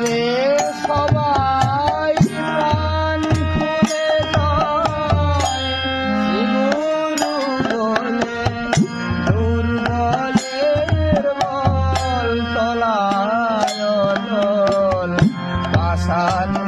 রে সবাই প্রাণ খুলে গুরু বলে দুর্বলের বল তলায় পাশান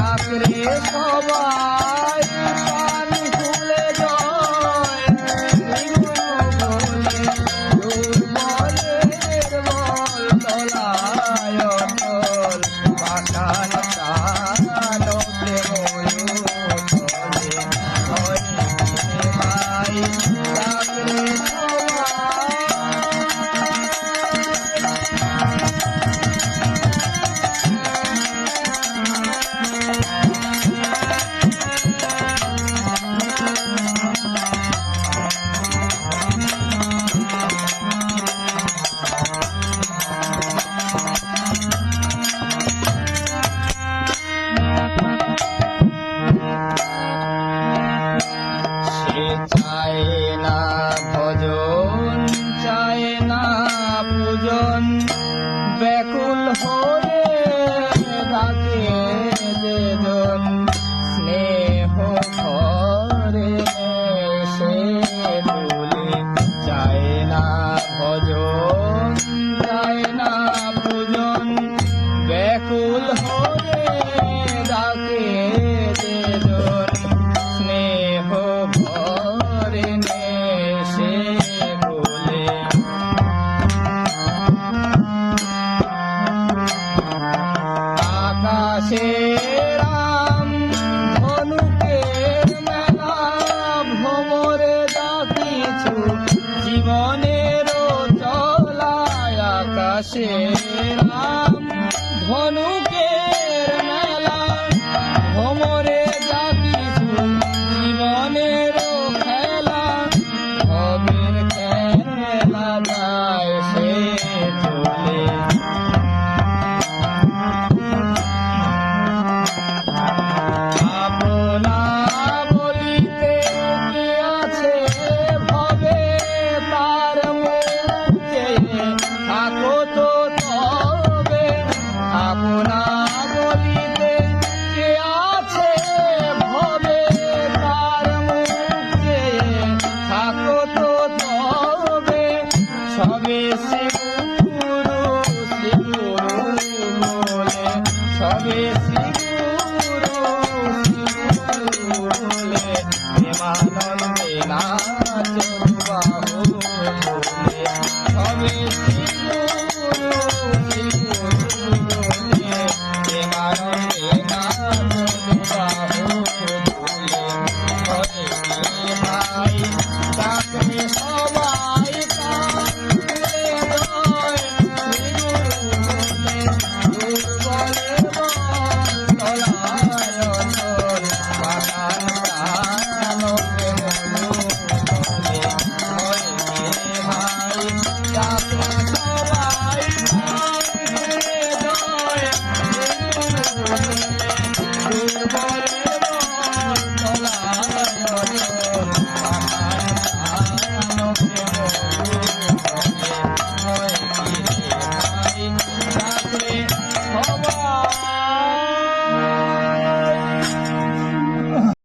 जाकरे सोबा। ব্যাকুল হয়ে আসে রাম ধনুকে মেলা ভ্রমরে যা কিছু জীবনের চলায় আকাশে রাম ধনুকে Oh.